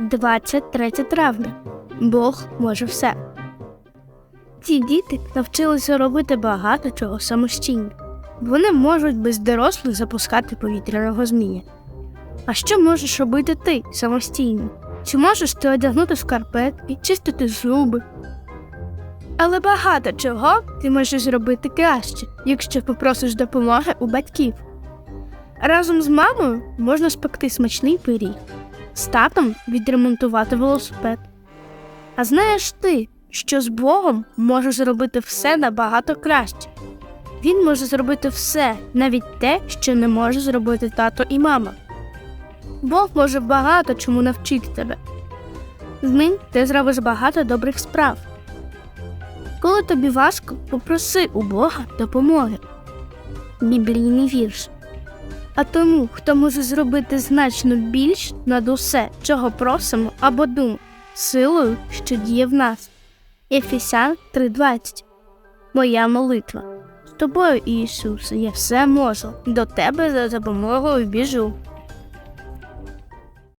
23 травня. Бог може все. Ці діти навчилися робити багато чого самостійно. Вони можуть без дорослих запускати повітряного змія. А що можеш робити ти самостійно? Чи можеш ти одягнути шкарпетки, чистити зуби? Але багато чого ти можеш зробити краще, якщо попросиш допомоги у батьків. Разом з мамою можна спекти смачний пиріг, з татом відремонтувати велосипед. А знаєш ти, що з Богом можеш зробити все набагато краще. Він може зробити все, навіть те, що не може зробити тато і мама. Бог може багато чому навчити тебе. З ним ти зробиш багато добрих справ. Коли тобі важко, попроси у Бога допомоги. Біблійний вірш. А тому, хто може зробити значно більш над усе, чого просимо або думаємо, силою, що діє в нас. Ефесян 3.20 Моя молитва. З тобою, Ісусе, я все можу. До тебе за допомогою біжу.